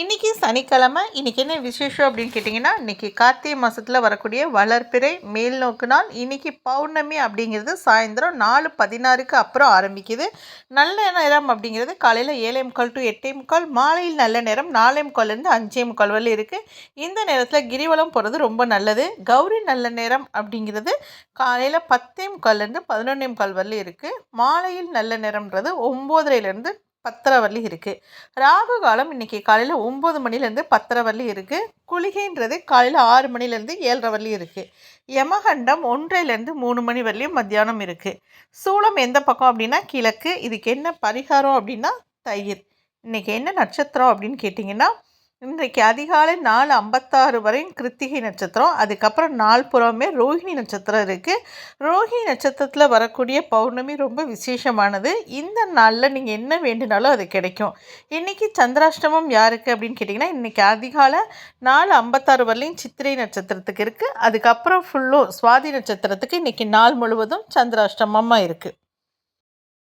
இன்றைக்கி சனிக்கிழமை இன்றைக்கி என்ன விசேஷம் அப்படின்னு கேட்டிங்கன்னா இன்றைக்கி கார்த்திகை மாதத்தில் வரக்கூடிய வளர்ப்பிறை மேல் நோக்கு நாள். இன்றைக்கி பௌர்ணமி அப்படிங்கிறது சாயந்தரம் நாலு பதினாறுக்கு அப்புறம் ஆரம்பிக்குது. நல்ல நேரம் அப்படிங்கிறது காலையில் ஏழே முக்கால் டு எட்டே முக்கால் மாலையில் நல்ல நேரம் நாலே முக்கால்லேருந்து அஞ்சே முக்கால் வரையில் இருக்குது இந்த நேரத்தில் கிரிவலம் போகிறது ரொம்ப நல்லது. கௌரி நல்ல நேரம் அப்படிங்கிறது காலையில் பத்தே முக்கால்லேருந்து பதினொன்னே முக்கால் வரையில் இருக்குது மாலையில் நல்ல நேரம்ன்றது ஒம்போதரையிலேருந்து பத்தரை வரலி இருக்குது ராகு காலம் இன்றைக்கி காலையில் ஒம்பது மணிலேருந்து பத்தரை வரலி இருக்குது குளிகைன்றது காலையில் ஆறு மணிலேருந்து ஏழரை வரலையும் இருக்குது யமகண்டம் ஒன்றையிலேருந்து மூணு மணி வரலையும் மத்தியானம் இருக்குது சூளம் எந்த பக்கம் அப்படின்னா கிழக்கு. இதுக்கு என்ன பரிகாரம் அப்படின்னா தயிர். இன்றைக்கி என்ன நட்சத்திரம் அப்படின்னு கேட்டிங்கன்னா இன்றைக்கு அதிகாலை நாலு ஐம்பத்தாறு வரையும் கிருத்திகை நட்சத்திரம். அதுக்கப்புறம் நாள் புறமே ரோஹிணி நட்சத்திரம் இருக்குது ரோஹிணி நட்சத்திரத்தில் வரக்கூடிய பௌர்ணமி ரொம்ப விசேஷமானது. இந்த நாளில் நீங்கள் என்ன வேண்டினாலும் அது கிடைக்கும். இன்றைக்கி சந்திராஷ்டமம் யாருக்கு அப்படின்னு கேட்டிங்கன்னா இன்றைக்கி அதிகாலை நாலு ஐம்பத்தாறு வரலையும் சித்திரை நட்சத்திரத்துக்கு இருக்குது அதுக்கப்புறம் ஃபுல்லும் சுவாதி நட்சத்திரத்துக்கு இன்றைக்கி நாள் முழுவதும் சந்திராஷ்டமமாக இருக்குது